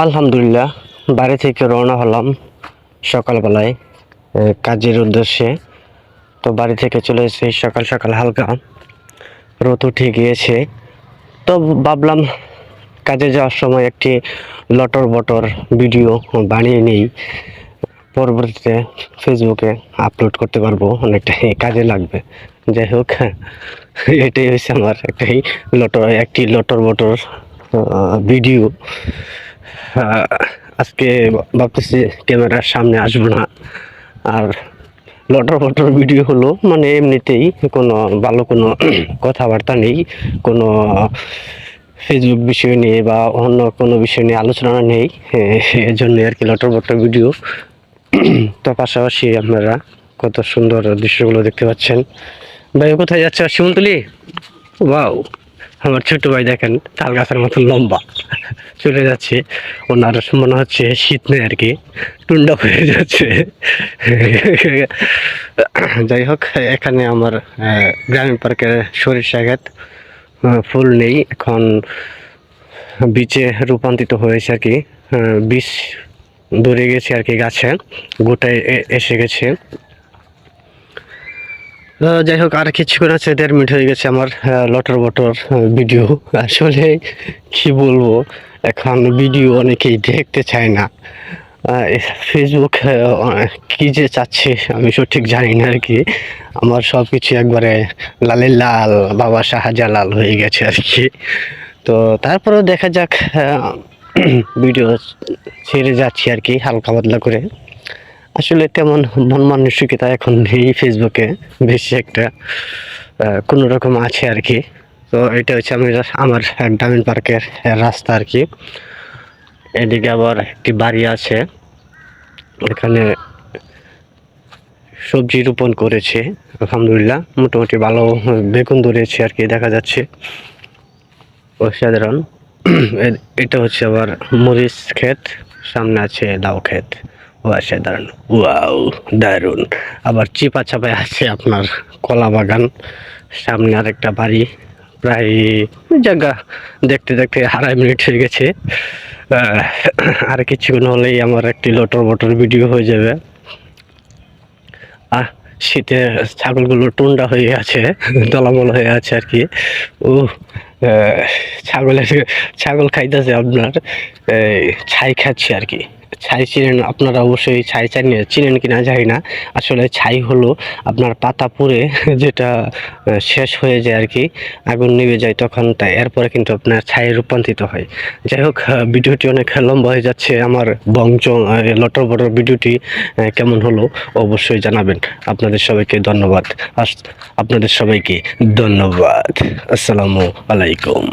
আলহামদুলিল্লাহ, বাড়ি থেকে রওনা হলাম সকালবেলায় কাজের উদ্দেশ্যে। তো বাড়ি থেকে চলে এসেছি সকাল সকাল হালকা। রোদ উঠে গিয়েছে। তো ভাবলাম কাজে যাওয়ার সময় একটি লটর বটর ভিডিও বানিয়ে নিই। পরবর্তীতে ফেসবুকে আপলোড করতে পারব অনেকটা কাজে লাগবে। যাই হোক, এটাই হচ্ছে আমার একটাই লটর একটি লটর বটর ভিডিও। আজকে ভাবতেছি ক্যামেরার সামনে আসব না। আর লটর ফটর ভিডিও হলো মানে এমনিতেই কোনো ভালো কোনো কথাবার্তা নেই, কোনো ফেসবুক বিষয় নিয়ে বা অন্য কোনো বিষয় নিয়ে আলোচনা নেই এর জন্য আর কি লটর বটর ভিডিও। তো পাশাপাশি আপনারা কত সুন্দর দৃশ্যগুলো দেখতে পাচ্ছেন। ভাই কোথায় যাচ্ছে? শিমুলতলি? ওয়াও। আমার ছোট ভাই দেখেন তাল গাছের মতো লম্বা। চলে যাচ্ছে, ওনার মনে হচ্ছে শীত নেই আর কি টুন্ডা হয়ে যাচ্ছে। যাই হোক, এখানে আমার গ্রামীণ পার্কের সরিষা ক্ষেত ফুল নেই, এখন বীজে রূপান্তরিত হয়েছে আর কি বীজ ধরে গেছে আর কি গাছে, গোটায় এসে গেছে। যাই হোক, আর কিছুক্ষণ আছে দেড় মিনিট হয়ে গেছে আমার লটর বটর ভিডিও। আসলে কি বলব, এখন ভিডিও অনেকেই দেখতে চায় না। ফেসবুক কি যে চাচ্ছে আমি সঠিক জানি না আর কি। আমার সব কিছু একবারে লালে লাল, বাবা শাহজালাল হয়ে গেছে আর কি। তো তারপরেও দেখা যাক ভিডিও ছেড়ে যাচ্ছি আর কি, হালকা পাতলা করে। আসলে তেমন মন মানসিকতা এখন নেই ফেসবুকে, বেশি একটা কোনো রকম আছে আর কি। তো এটা হচ্ছে আমি আমার গ্রামীণ পার্কের রাস্তা আর কি। এদিকে আবার একটি বাড়ি আছে। এখানে সবজি রোপণ করেছে, আলহামদুলিল্লাহ। মোটামুটি ভালো বেগুন ধরেছে আর কি, দেখা যাচ্ছে। অসাধারণ। এটা হচ্ছে আবার মরিচ ক্ষেত, সামনে আছে লাউ ক্ষেত। ও অসাধারণ ওয়াও, দারুণ। আবার চিপা চাপায় আছে আপনার কলা বাগান। সামনে আরেকটা বাড়ি। প্রায় জায়গা দেখতে দেখতে আড়াই মিনিট হয়ে গেছে। আর কিছুক্ষণ হলেই আমার একটি লটর বটর ভিডিও হয়ে যাবে। আহ, শীতে ছাগলগুলো টুন্ডা হয়ে আছে, দলামল হয়ে আছে আর কি। ও ছাগলের, ছাগল খাইতেছে আপনার ছাই খাচ্ছে আর কি। ছাই চিনেন আপনারা অবশ্যই ছাই চাই চিনেন কি না জানি না। আসলে ছাই হলো আপনার পাতা পুড়ে যেটা শেষ হয়ে যায় আর কি, আগুন নিভে যায় তখন তাই এরপরে কিন্তু আপনার ছাই রূপান্তরিত হয়। যাই হোক ভিডিওটি অনেক লম্বা হয়ে যাচ্ছে, আমার বংচ লটর বটর ভিডিওটি কেমন হলো অবশ্যই জানাবেন। আপনাদের সবাইকে ধন্যবাদ। আপনাদের সবাইকে ধন্যবাদ। আসসালামু আলাইকুম।